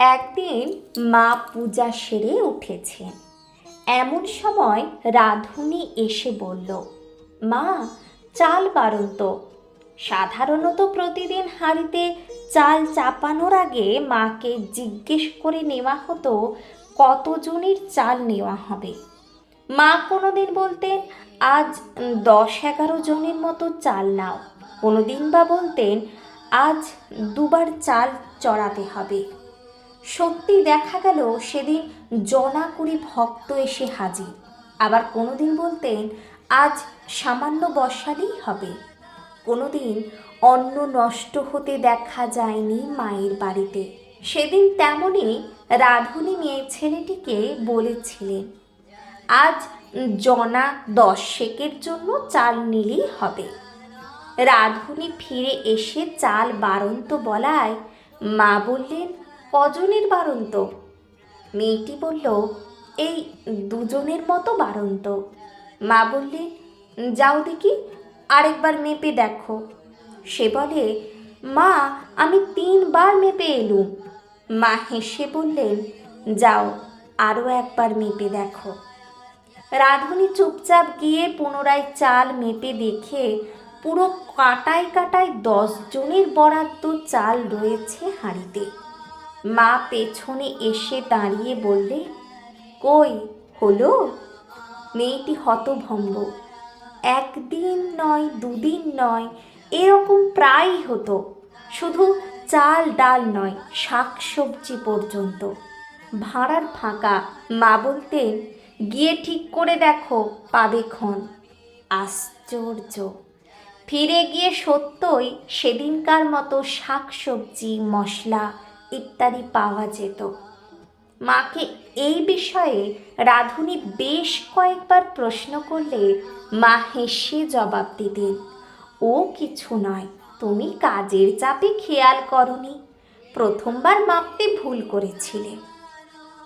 একদিন মা পূজা সেরে উঠেছেন এমন সময় রাধুনি এসে বলল, মা, চাল বারণ তো। সাধারণত প্রতিদিন হাঁড়িতে চাল চাপানোর আগে মাকে জিজ্ঞেস করে নেওয়া হতো, কতজনের চাল নেওয়া হবে। মা কোনোদিন বলতেন, আজ দশ এগারো জনের মতো চাল নাও। কোনোদিন বা বলতেন, আজ দুবার চাল চড়াতে হবে। সত্যি দেখা গেল সেদিন জনা কুড়ি ভক্ত এসে হাজির। আবার কোনোদিন বলতেন, আজ সামান্য বসালেই হবে। কোনোদিন অন্ন নষ্ট হতে দেখা যায়নি মায়ের বাড়িতে। সেদিন তেমনই রাধুনি মেয়ে ছেলেটিকে বলেছিলেন, আজ জনা দশ জন্য চাল নিলেই হবে। রাধুনি ফিরে এসে চাল বারন্ত বলায় মা বললেন কজনের বারন্ত? মেয়েটি বলল, এই দুজনের মতো বারন্ত। মা বললেন, যাও দেখি, আরেকবার মেপে দেখো। সে বলে, মা, আমি তিনবার মেপে এলুম। মা হেসে বললেন, যাও, আরও একবার মেপে দেখো। রাধুনি চুপচাপ গিয়ে পুনরায় চাল মেপে দেখে পুরো কাটায় কাটায় দশ জনের বরাদ্দ চাল রয়েছে হাঁড়িতে। মা পেছনে এসে দাঁড়িয়ে বললে, কই হলো? মেয়েটি হতভম্ব। একদিন নয়, দুদিন নয়, এরকম প্রায়ই হতো। শুধু চাল, ডাল নয় শাক সবজি পর্যন্ত। ভাড়ার ফাঁকা, মা বলতেন গিয়ে ঠিক করে দেখো, পাবে ক্ষণ। আশ্চর্য। ফিরে গিয়ে সত্যই সেদিনকার মতো শাক সবজি মশলা ইত্যাদি পাওয়া যেত। মাকে এই বিষয়ে রাধুনি বেশ কয়েকবার প্রশ্ন করলে মা হেসে জবাব দিতেন, ও কিছু নয়, তুমি কাজের চাপে খেয়াল করনি। প্রথমবার মাপতে ভুল করেছিলে।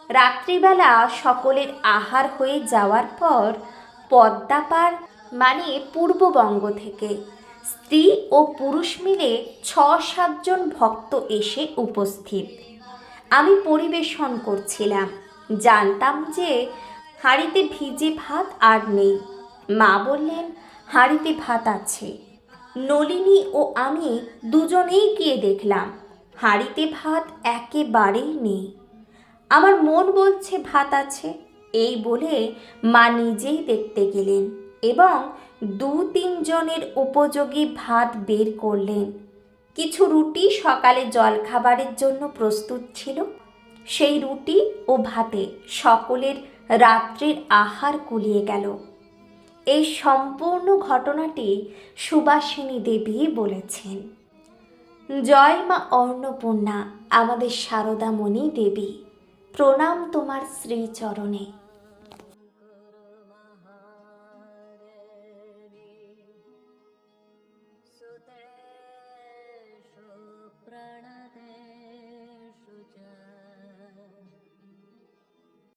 রাত্রিবেলা সকলের আহার হয়ে যাওয়ার পর পদ্মাপার মানে পূর্ববঙ্গ থেকে স্ত্রী ও পুরুষ মিলে ছ সাতজন ভক্ত এসে উপস্থিত। আমি পরিবেশন করছিলাম। জানতাম যে হাঁড়িতে ভিজে ভাত আর নেই। মা বললেন, হাঁড়িতে ভাত আছে। নলিনী ও আমি দুজনেই গিয়ে দেখলাম, হাঁড়িতে ভাত একেবারেই নেই। আমার মন বলছে, ভাত আছে। এই বলে মা নিজেই দেখতে গেলেন। এবং দু তিনজনের উপযোগী ভাত বের করলেন। কিছু রুটি সকালে জলখাবারের জন্য প্রস্তুত ছিল। সেই রুটি ও ভাতে সকলের রাত্রির আহার কুলিয়ে গেল। এই সম্পূর্ণ ঘটনাটি সুবাসিনী দেবী বলেছেন। জয় মা অন্নপূর্ণা আমাদের সারদামণি দেবী, প্রণাম তোমার শ্রীচরণে।